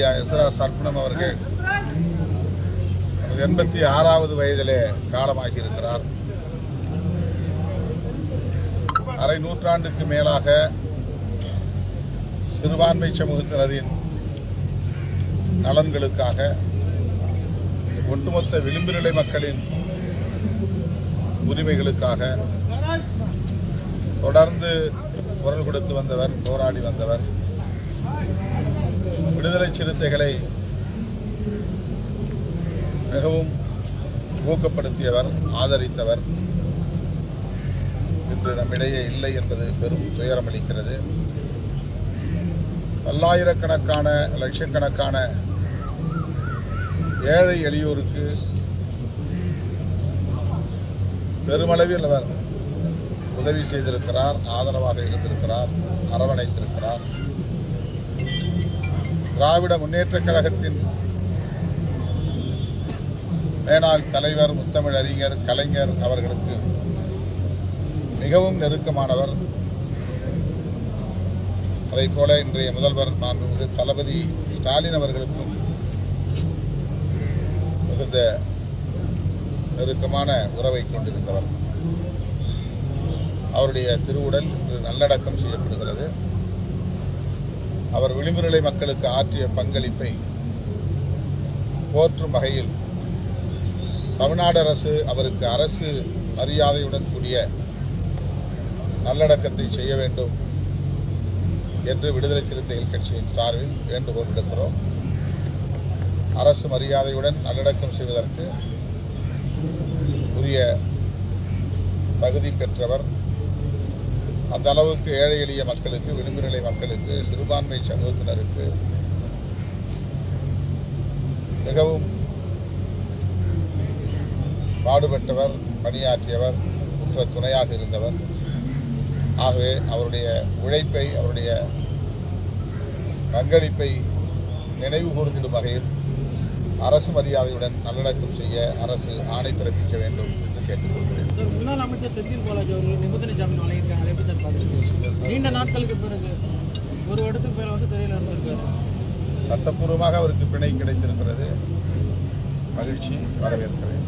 ஐயா எஸ்ரா சர்க்குணம் அவர்கள் எண்பத்தி ஆறாவது வயதிலே காலமாகி இருக்கிறார் அரை நூற்றாண்டுக்கு மேலாக சிறுபான்மை சமூகத்தினரின் நலன்களுக்காக ஒட்டுமொத்த விளிம்புநிலை மக்களின் உரிமைகளுக்காக தொடர்ந்து குரல் கொடுத்து வந்தவர் போராடி வந்தவர். விடுதலை சிறுத்தைகளை மிகவும் ஊக்கப்படுத்தியவர் ஆதரித்தவர். இன்று நம்மிடையே இல்லை என்பது பெரும் துயரமளிக்கிறது பல்லாயிரக்கணக்கான லட்சக்கணக்கான ஏழை எளியோருக்கு பெருமளவில் அவர் உதவி செய்திருக்கிறார் ஆதரவாக இருந்திருக்கிறார் அரவணைத்திருக்கிறார். திராவிட முன்னேற்றக் கழகத்தின் மேனாள் தலைவர் முத்தமிழ் அறிஞர் கலைஞர் அவர்களுக்கு மிகவும் நெருக்கமானவர். அதை போல இன்றைய முதல்வர் மாண்புமிகு தளபதி ஸ்டாலின் அவர்களுக்கும் மிகுந்த நெருக்கமான உறவை கொண்டிருந்தவர். அவருடைய திருவுடல் இன்று நல்லடக்கம் செய்யப்படுகிறது. அவர் விளிம்பு நிலை மக்களுக்கு ஆற்றிய பங்களிப்பை போற்றும் வகையில் தமிழ்நாடு அரசு அவருக்கு அரசு மரியாதையுடன் கூடிய நல்லடக்கத்தை செய்ய வேண்டும் என்று விடுதலை சிறுத்தைகள் கட்சியின் சார்பில் வேண்டுகோள் விடுக்கிறோம். அரசு மரியாதையுடன் நல்லடக்கம் செய்வதற்கு உரிய தகுதி பெற்றவர் அந்த அளவுக்கு ஏழை எளிய மக்களுக்கு விளிம்பு நிலை மக்களுக்கு சிறுபான்மை சமூகத்தினருக்கு மிகவும் பாடுபட்டவர் பணியாற்றியவர் குற்ற துணையாக இருந்தவர். ஆகவே அவருடைய உழைப்பை அவருடைய பங்களிப்பை நினைவு கூர்ந்திடும் வகையில் அரசு மரியாதையுடன் நல்லடக்கம் செய்ய அரசு ஆணை பிறப்பிக்க வேண்டும் என்று கேட்டுக்கொள்கிறேன். சார் முன்னாள் அமைச்சர் செந்தில் பாலாஜி அவர்கள் நிபந்தனை ஜாமீன் வழங்கியிருக்காங்க. அதை எப்படி சார் பார்க்குறீங்க? நீண்ட நாட்களுக்கு பிறகு ஒரு இடத்துக்கு பேர் வந்து தெரியல இருந்திருக்காரு. சட்டப்பூர்வமாக அவருக்கு பிணை கிடைத்திருக்கிறது. மகிழ்ச்சி வரவேற்கிறேன்.